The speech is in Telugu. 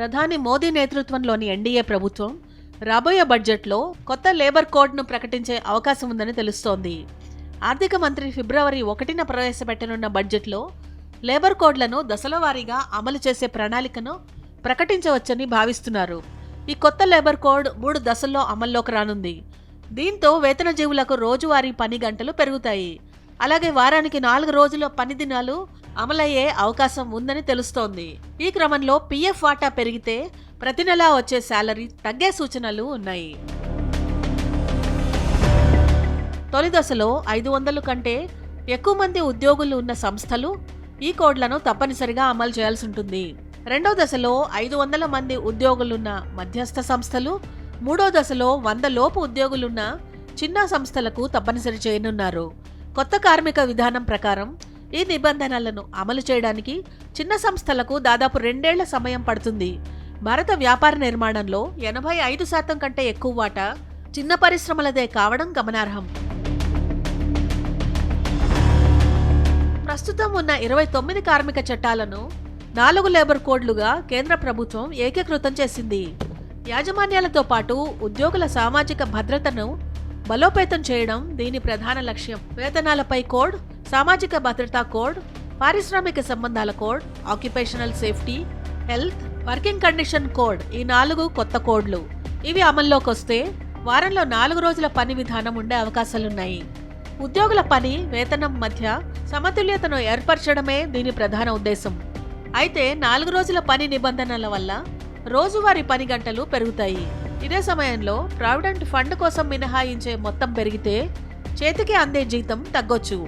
ప్రధాని మోదీ నేతృత్వంలోని ఎన్డీఏ ప్రభుత్వం రాబోయే బడ్జెట్లో కొత్త లేబర్ కోడ్ను ప్రకటించే అవకాశం ఉందని తెలుస్తోంది. ఆర్థిక మంత్రి ఫిబ్రవరి ఒకటిన ప్రవేశపెట్టనున్న బడ్జెట్లో లేబర్ కోడ్లను దశల వారీగా అమలు చేసే ప్రణాళికను ప్రకటించవచ్చని భావిస్తున్నారు. ఈ కొత్త లేబర్ కోడ్ మూడు దశల్లో అమల్లోకి రానుంది. దీంతో వేతన జీవులకు రోజువారీ పని గంటలు పెరుగుతాయి. అలాగే వారానికి నాలుగు రోజుల పని దినాలు అమలయ్యే అవకాశం ఉందని తెలుస్తోంది. ఈ క్రమంలో పీఎఫ్ వాటా పెరిగితే ప్రతి నెలా వచ్చే శాలరీ తగ్గే సూచనలు ఉన్నాయి. తొలి దశలో ఐదు వందల కంటే ఎక్కువ మంది ఉద్యోగులు ఉన్న సంస్థలు ఈ కోడ్లను తప్పనిసరిగా అమలు చేయాల్సి ఉంటుంది. రెండో దశలో ఐదు వందల మంది ఉద్యోగులున్న మధ్యస్థ సంస్థలు మూడో దశలో వంద లోపు ఉద్యోగులున్న చిన్న సంస్థలకు తప్పనిసరి చేయనున్నారు. కొత్త కార్మిక విధానం ప్రకారం ఈ నిబంధనలను అమలు చేయడానికి చిన్న సంస్థలకు దాదాపు రెండేళ్ళ సమయం పడుతుంది. భారత వ్యాపార నిర్మాణంలో ఎనభై ఐదు శాతం కంటే ఎక్కువ వాటా చిన్న పరిశ్రమలదే కావడం గమనార్హం. ప్రస్తుతం ఉన్న ఇరవై తొమ్మిది కార్మిక చట్టాలను నాలుగు లేబర్ కోడ్లుగా కేంద్ర ప్రభుత్వం ఏకీకృతం చేసింది. యాజమాన్యాలతో పాటు ఉద్యోగుల సామాజిక భద్రతను బలోపేతం చేయడం దీని ప్రధాన లక్ష్యం. వేతనాలపై కోడ్ సామాజిక భద్రతా కోడ్ పారిశ్రామిక సంబంధాల code occupational safety health working condition code ఈ నాలుగు కొత్త కోడ్లు. ఇవి అమల్లోకి వస్తే వారంలో నాలుగు రోజుల పని విధానం ఉండే అవకాశాలున్నాయి. ఉద్యోగుల పని వేతనం మధ్య సమతుల్యతను ఏర్పరచడమే దీని ప్రధాన ఉద్దేశం. అయితే నాలుగు రోజుల పని నిబంధనల వల్ల రోజువారీ పని గంటలు పెరుగుతాయి. ఇదే సమయంలో ప్రావిడెంట్ ఫండ్ కోసం మినహాయించే మొత్తం పెరిగితే చేతికి అందే జీతం తగ్గొచ్చు.